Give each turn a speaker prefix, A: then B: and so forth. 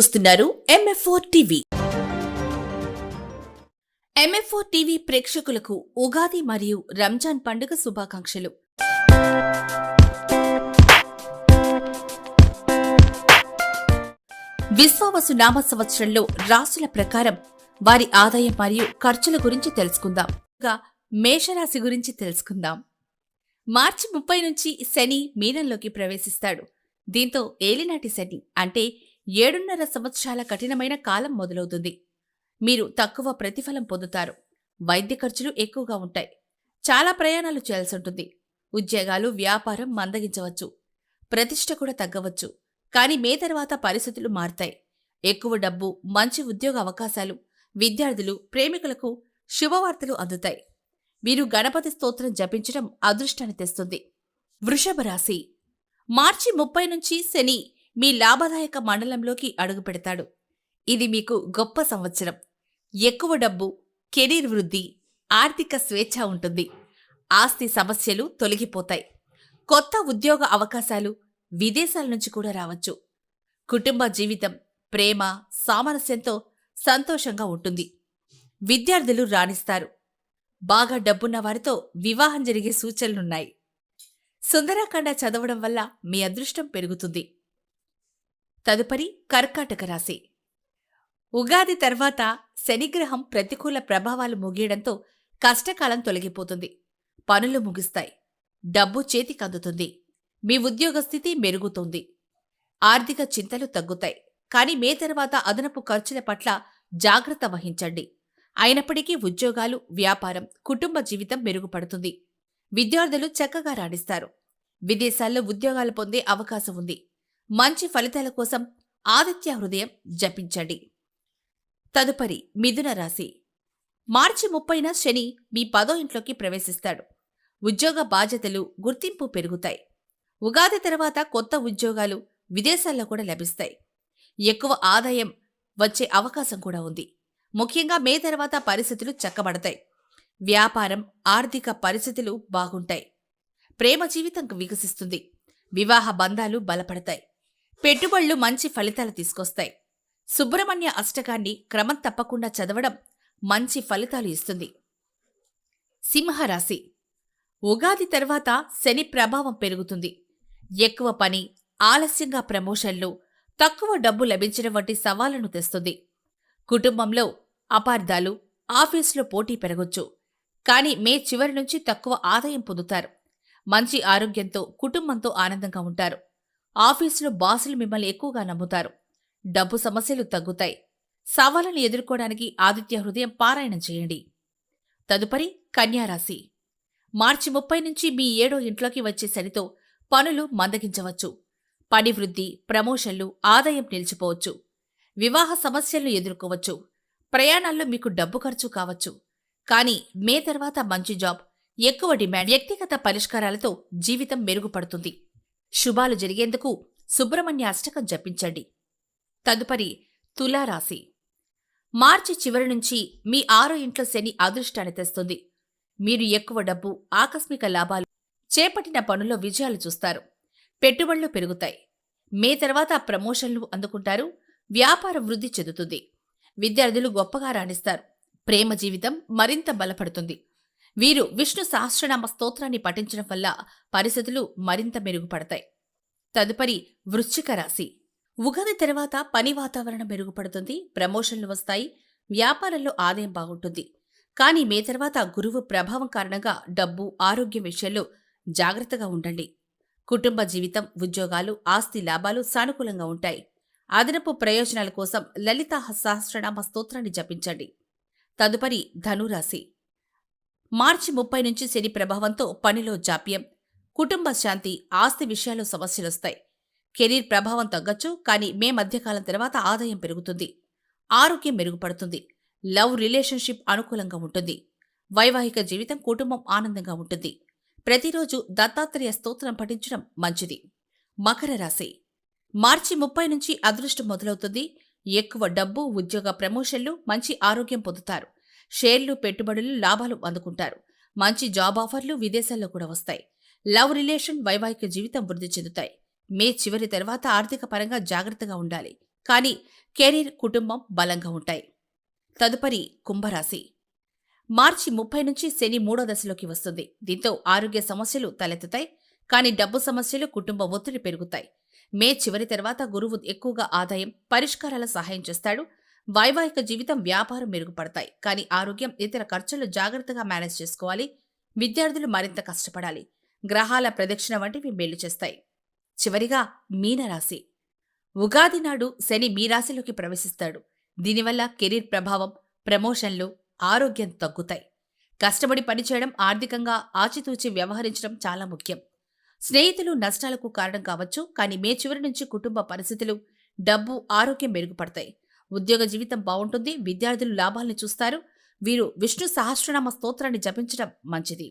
A: చూస్తున్నారు ఎంఎఫ్ఓ TV ఎంఎఫ్ఓ TV ప్రేక్షకులకు ఉగాది మరియు రంజాన్ పండుగ శుభాకాంక్షలు. విశ్వావసు నామ సంవత్సరంలో రాశుల ప్రకారం వారి ఆదాయం మరియు ఖర్చుల గురించి తెలుసుకుందాం. మేషరాశి గురించి తెలుసుకుందాం. మార్చి ముప్పై నుంచి శని మీనంలోకి ప్రవేశిస్తాడు. దీంతో ఏలినాటి శని అంటే ఏడున్నర సంవత్సరాల కఠినమైన కాలం మొదలవుతుంది. మీరు తక్కువ ప్రతిఫలం పొందుతారు. వైద్య ఖర్చులు ఎక్కువగా ఉంటాయి. చాలా ప్రయాణాలు చేయాల్సి ఉంటుంది. ఉద్యోగాలు వ్యాపారం మందగించవచ్చు. ప్రతిష్ట కూడా తగ్గవచ్చు. కానీ మే తర్వాత పరిస్థితులు మారుతాయి. ఎక్కువ డబ్బు మంచి ఉద్యోగ అవకాశాలు విద్యార్థులు ప్రేమికులకు శుభవార్తలు అందుతాయి. మీరు గణపతి స్తోత్రం జపించడం అదృష్టాన్ని తెస్తుంది. వృషభ రాశి. మార్చి ముప్పై నుంచి శని మీ లాభదాయక మండలంలోకి అడుగుపెడతాడు ఇది మీకు గొప్ప సంవత్సరం. ఎక్కువ డబ్బు కెరీర్ వృద్ధి ఆర్థిక స్వేచ్ఛ ఉంటుంది. ఆస్తి సమస్యలు తొలగిపోతాయి. కొత్త ఉద్యోగ అవకాశాలు విదేశాల నుంచి కూడా రావచ్చు. కుటుంబ జీవితం ప్రేమ సామరస్యంతో సంతోషంగా ఉంటుంది. విద్యార్థులు రాణిస్తారు. బాగా డబ్బున్న వారితో వివాహం జరిగే సూచనలున్నాయి. సుందరాఖండ చదవడం వల్ల మీ అదృష్టం పెరుగుతుంది. తదుపరి కర్కాటక రాశి. ఉగాది తర్వాత శనిగ్రహం ప్రతికూల ప్రభావాలు ముగియడంతో కష్టకాలం తొలగిపోతుంది. పనులు ముగిస్తాయి. డబ్బు చేతికందుతుంది మీ ఉద్యోగ స్థితి మెరుగుతుంది. ఆర్థిక చింతలు తగ్గుతాయి. కానీ మే తర్వాత అదనపు ఖర్చుల పట్ల జాగ్రత్త వహించండి. అయినప్పటికీ ఉద్యోగాలు వ్యాపారం కుటుంబ జీవితం మెరుగుపడుతుంది. విద్యార్థులు చక్కగా రాణిస్తారు. విదేశాల్లో ఉద్యోగాలు పొందే అవకాశం ఉంది. మంచి ఫలితాల కోసం ఆదిత్య హృదయం జపించండి. తదుపరి మిథున రాశి. మార్చి ముప్పైన శని మీ పదో ఇంట్లోకి ప్రవేశిస్తాడు. ఉద్యోగ బాధ్యతలు గుర్తింపు పెరుగుతాయి. ఉగాది తర్వాత కొత్త ఉద్యోగాలు విదేశాల్లో కూడా లభిస్తాయి. ఎక్కువ ఆదాయం వచ్చే అవకాశం కూడా ఉంది. ముఖ్యంగా మే తర్వాత పరిస్థితులు చక్కబడతాయి. వ్యాపారం ఆర్థిక పరిస్థితులు బాగుంటాయి. ప్రేమ జీవితం వికసిస్తుంది. వివాహ బంధాలు బలపడతాయి. పెట్టుబడులు మంచి ఫలితాలు తీసుకొస్తాయి. సుబ్రహ్మణ్య అష్టకాన్ని క్రమం తప్పకుండా చదవడం మంచి ఫలితాలు ఇస్తుంది. సింహరాశి. ఉగాది తర్వాత శని ప్రభావం పెరుగుతుంది. ఎక్కువ పని ఆలస్యంగా ప్రమోషన్లు తక్కువ డబ్బు లభించడం వంటి సవాళ్ళను తెస్తుంది. కుటుంబంలో అపార్థాలు ఆఫీసులో పోటీ పెరగొచ్చు. కానీ మే చివరి నుంచి తక్కువ ఆదాయం పొందుతారు. మంచి ఆరోగ్యంతో కుటుంబంతో ఆనందంగా ఉంటారు. ఆఫీసులో బాసులు మిమ్మల్ని ఎక్కువగా నమ్ముతారు. డబ్బు సమస్యలు తగ్గుతాయి. సవాళ్ళను ఎదుర్కోవడానికి ఆదిత్య హృదయం పారాయణం చేయండి. తదుపరి కన్యారాశి. మార్చి ముప్పై నుంచి మీ ఏడో ఇంట్లోకి వచ్చే శనితో పనులు మందగించవచ్చు. పని వృద్ధి ప్రమోషన్లు ఆదాయం నిలిచిపోవచ్చు. వివాహ సమస్యలను ఎదుర్కోవచ్చు. ప్రయాణాల్లో మీకు డబ్బు ఖర్చు కావచ్చు. కానీ మే తర్వాత మంచి జాబ్ ఎక్కువ డిమాండ్ వ్యక్తిగత పరిష్కారాలతో జీవితం మెరుగుపడుతుంది. శుభాలు జరిగేందుకు సుబ్రహ్మణ్య అష్టకం జపించండి. తదుపరి తులారాశి. మార్చి చివరి నుంచి మీ ఆరో ఇంట్లో శని అదృష్టాన్ని తెస్తుంది. మీరు ఎక్కువ డబ్బు ఆకస్మిక లాభాలు చేపట్టిన పనుల్లో విజయాలు చూస్తారు. పెట్టుబడులు పెరుగుతాయి. మే తర్వాత ప్రమోషన్లు అందుకుంటారు. వ్యాపార వృద్ధి చెందుతుంది. విద్యార్థులు గొప్పగా రాణిస్తారు. ప్రేమ జీవితం మరింత బలపడుతుంది. వీరు విష్ణు సహస్రనామ స్తోత్రాన్ని పఠించడం వల్ల పరిస్థితులు మరింత మెరుగుపడతాయి. తదుపరి వృశ్చిక రాశి. ఉగాది తర్వాత పని వాతావరణం మెరుగుపడుతుంది ప్రమోషన్లు వస్తాయి వ్యాపారంలో ఆదాయం బాగుంటుంది. కానీ మే తర్వాత గురువు ప్రభావం కారణంగా డబ్బు ఆరోగ్యం విషయంలో జాగ్రత్తగా ఉండండి. కుటుంబ జీవితం ఉద్యోగాలు ఆస్తి లాభాలు సానుకూలంగా ఉంటాయి. అదనపు ప్రయోజనాల కోసం లలిత సహస్రనామ స్తోత్రాన్ని జపించండి. తదుపరి ధనురాశి. మార్చి ముప్పై నుంచి శని ప్రభావంతో పనిలో జాప్యం. కుటుంబ శాంతి ఆస్తి విషయాల్లో సమస్యలొస్తాయి. కెరీర్ ప్రభావం తగ్గచ్చు కానీ మే మధ్యకాలం తర్వాత ఆదాయం పెరుగుతుంది. ఆరోగ్యం మెరుగుపడుతుంది. లవ్ రిలేషన్షిప్ అనుకూలంగా ఉంటుంది. వైవాహిక జీవితం కుటుంబం ఆనందంగా ఉంటుంది. ప్రతిరోజు దత్తాత్రేయ స్తోత్రం పఠించడం మంచిది. మకర రాశి. మార్చి ముప్పై నుంచి అదృష్టం మొదలవుతుంది. ఎక్కువ డబ్బు ఉద్యోగ ప్రమోషన్లు మంచి ఆరోగ్యం పొందుతారు. షేర్లు పెట్టుబడులు లాభాలు అందుకుంటారు. మంచి జాబ్ ఆఫర్లు విదేశాల్లో కూడా వస్తాయి. లవ్ రిలేషన్ వైవాహిక జీవితం వృద్ధి చెందుతాయి. మే చివరి తర్వాత ఆర్థిక పరంగా జాగ్రత్తగా ఉండాలి. కానీ కెరీర్ కుటుంబం బలంగా ఉంటాయి. తదుపరి కుంభరాశి. మార్చి ముప్పై నుంచి శని మూడో దశలోకి వస్తుంది. దీంతో ఆరోగ్య సమస్యలు తలెత్తుతాయి. కానీ డబ్బు సమస్యలు కుటుంబ ఒత్తిడి పెరుగుతాయి. మే చివరి తర్వాత గురువు ఎక్కువగా ఆదాయం పరిష్కారాల సహాయం చేస్తాడు. వైవాహిక జీవితం వ్యాపారం మెరుగుపడతాయి. కానీ ఆరోగ్యం ఇతర ఖర్చులు జాగ్రత్తగా మేనేజ్ చేసుకోవాలి. విద్యార్థులు మరింత కష్టపడాలి. గ్రహాల ప్రదక్షిణ వంటివి మేలు చేస్తాయి. చివరిగా మీనరాశి ఉగాది నాడు శని మీ రాశిలోకి ప్రవేశిస్తాడు. దీనివల్ల కెరీర్ ప్రభావం ప్రమోషన్లు ఆరోగ్యం తగ్గుతాయి. కష్టపడి పనిచేయడం ఆర్థికంగా ఆచితూచి వ్యవహరించడం చాలా ముఖ్యం. స్నేహితులు నష్టాలకు కారణం కావచ్చు. కానీ మే చివరి నుంచి కుటుంబ పరిస్థితులు డబ్బు ఆరోగ్యం మెరుగుపడతాయి. ఉద్యోగ జీవితం బాగుంటుంది విద్యార్థులు లాభాల్ని చూస్తారు. వీరు విష్ణు సహస్రనామ స్తోత్రాన్ని జపించడం మంచిది.